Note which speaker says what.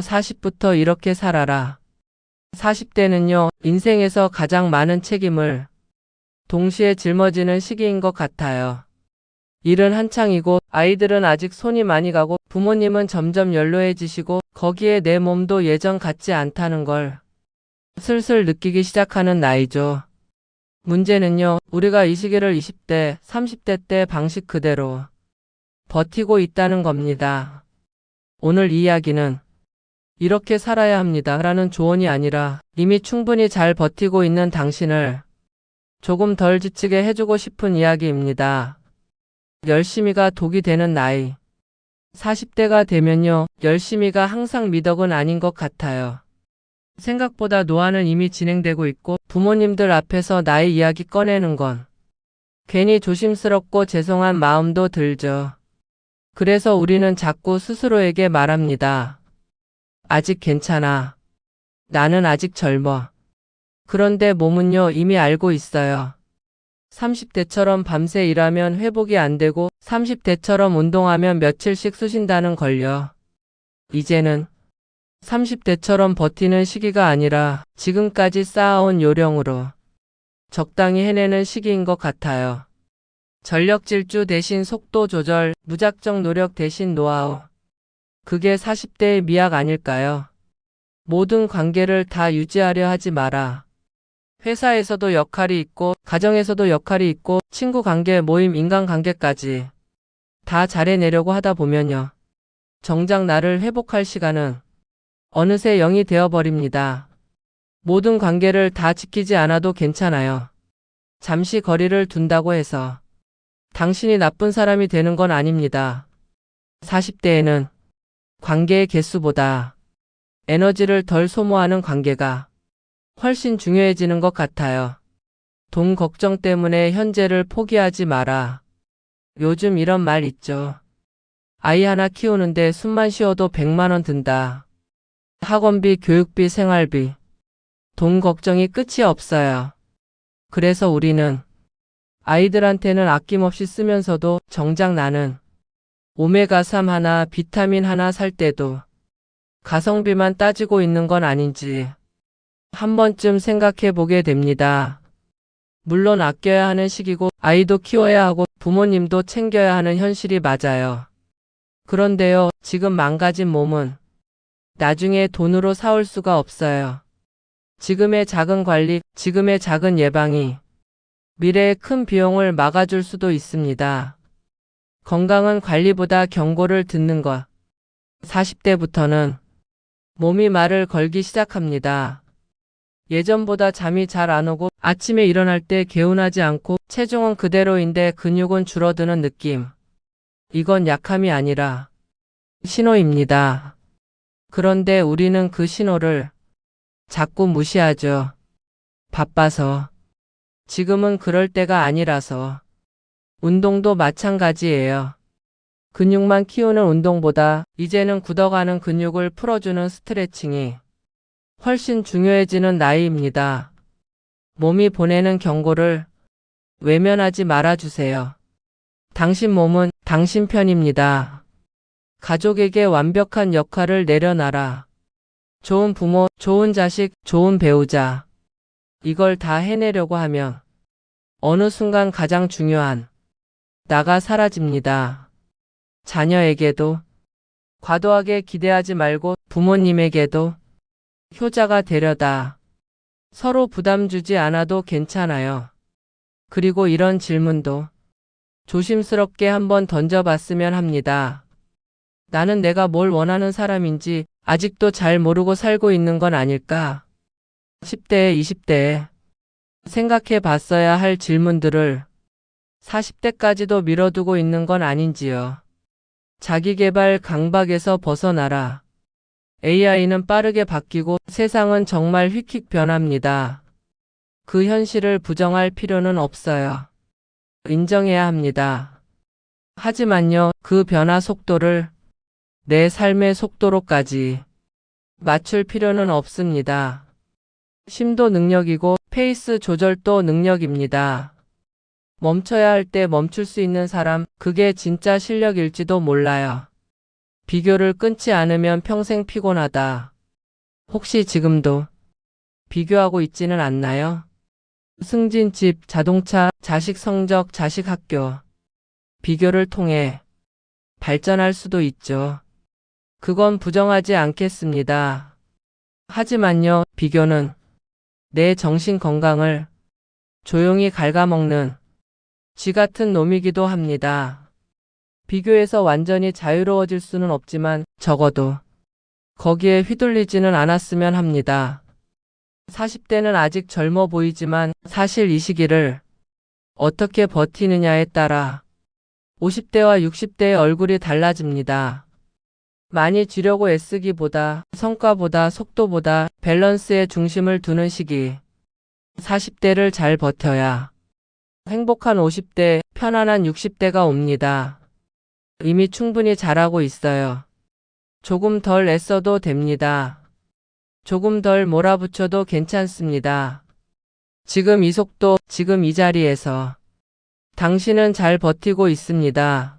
Speaker 1: 40부터 이렇게 살아라. 40대는요, 인생에서 가장 많은 책임을 동시에 짊어지는 시기인 것 같아요. 일은 한창이고 아이들은 아직 손이 많이 가고 부모님은 점점 연로해지시고 거기에 내 몸도 예전 같지 않다는 걸 슬슬 느끼기 시작하는 나이죠. 문제는요, 우리가 이 시기를 20대, 30대 때 방식 그대로 버티고 있다는 겁니다. 오늘 이 이야기는 이렇게 살아야 합니다. 라는 조언이 아니라 이미 충분히 잘 버티고 있는 당신을 조금 덜 지치게 해주고 싶은 이야기입니다. 열심히가 독이 되는 나이. 40대가 되면요, 열심히가 항상 미덕은 아닌 것 같아요. 생각보다 노화는 이미 진행되고 있고 부모님들 앞에서 나의 이야기 꺼내는 건 괜히 조심스럽고 죄송한 마음도 들죠. 그래서 우리는 자꾸 스스로에게 말합니다. 아직 괜찮아. 나는 아직 젊어. 그런데 몸은요, 이미 알고 있어요. 30대처럼 밤새 일하면 회복이 안 되고 30대처럼 운동하면 며칠씩 쑤신다는 걸요. 이제는 30대처럼 버티는 시기가 아니라 지금까지 쌓아온 요령으로 적당히 해내는 시기인 것 같아요. 전력 질주 대신 속도 조절, 무작정 노력 대신 노하우. 그게 40대의 미학 아닐까요? 모든 관계를 다 유지하려 하지 마라. 회사에서도 역할이 있고, 가정에서도 역할이 있고, 친구 관계, 모임, 인간 관계까지 다 잘해내려고 하다 보면요. 정작 나를 회복할 시간은 어느새 0이 되어버립니다. 모든 관계를 다 지키지 않아도 괜찮아요. 잠시 거리를 둔다고 해서 당신이 나쁜 사람이 되는 건 아닙니다. 40대에는 관계의 개수보다 에너지를 덜 소모하는 관계가 훨씬 중요해지는 것 같아요. 돈 걱정 때문에 현재를 포기하지 마라. 요즘 이런 말 있죠. 아이 하나 키우는데 숨만 쉬어도 100만원 든다. 학원비, 교육비, 생활비. 돈 걱정이 끝이 없어요. 그래서 우리는 아이들한테는 아낌없이 쓰면서도 정작 나는 오메가3 하나, 비타민 하나 살 때도 가성비만 따지고 있는 건 아닌지 한 번쯤 생각해 보게 됩니다. 물론 아껴야 하는 시기고 아이도 키워야 하고 부모님도 챙겨야 하는 현실이 맞아요. 그런데요, 지금 망가진 몸은 나중에 돈으로 사올 수가 없어요. 지금의 작은 관리, 지금의 작은 예방이 미래의 큰 비용을 막아줄 수도 있습니다. 건강은 관리보다 경고를 듣는 것. 40대부터는 몸이 말을 걸기 시작합니다. 예전보다 잠이 잘 안 오고 아침에 일어날 때 개운하지 않고 체중은 그대로인데 근육은 줄어드는 느낌. 이건 약함이 아니라 신호입니다. 그런데 우리는 그 신호를 자꾸 무시하죠. 바빠서. 지금은 그럴 때가 아니라서. 운동도 마찬가지예요. 근육만 키우는 운동보다 이제는 굳어가는 근육을 풀어주는 스트레칭이 훨씬 중요해지는 나이입니다. 몸이 보내는 경고를 외면하지 말아주세요. 당신 몸은 당신 편입니다. 가족에게 완벽한 역할을 내려놔라. 좋은 부모, 좋은 자식, 좋은 배우자. 이걸 다 해내려고 하면 어느 순간 가장 중요한 나가 사라집니다. 자녀에게도 과도하게 기대하지 말고 부모님에게도 효자가 되려다. 서로 부담 주지 않아도 괜찮아요. 그리고 이런 질문도 조심스럽게 한번 던져봤으면 합니다. 나는 내가 뭘 원하는 사람인지 아직도 잘 모르고 살고 있는 건 아닐까? 10대, 20대에 생각해 봤어야 할 질문들을 40대까지도 미뤄두고 있는 건 아닌지요. 자기 개발 강박에서 벗어나라. AI는 빠르게 바뀌고 세상은 정말 휙휙 변합니다. 그 현실을 부정할 필요는 없어요. 인정해야 합니다. 하지만요, 그 변화 속도를 내 삶의 속도로까지 맞출 필요는 없습니다. 심도 능력이고 페이스 조절도 능력입니다. 멈춰야 할 때 멈출 수 있는 사람, 그게 진짜 실력일지도 몰라요. 비교를 끊지 않으면 평생 피곤하다. 혹시 지금도 비교하고 있지는 않나요? 승진 집, 자동차, 자식 성적, 자식 학교. 비교를 통해 발전할 수도 있죠. 그건 부정하지 않겠습니다. 하지만요, 비교는 내 정신 건강을 조용히 갉아먹는 쥐 같은 놈이기도 합니다. 비교에서 완전히 자유로워질 수는 없지만 적어도 거기에 휘둘리지는 않았으면 합니다. 40대는 아직 젊어 보이지만 사실 이 시기를 어떻게 버티느냐에 따라 50대와 60대의 얼굴이 달라집니다. 많이 쥐려고 애쓰기보다 성과보다 속도보다 밸런스에 중심을 두는 시기. 40대를 잘 버텨야 행복한 50대, 편안한 60대가 옵니다. 이미 충분히 잘하고 있어요. 조금 덜 애써도 됩니다. 조금 덜 몰아붙여도 괜찮습니다. 지금 이 속도, 지금 이 자리에서 당신은 잘 버티고 있습니다.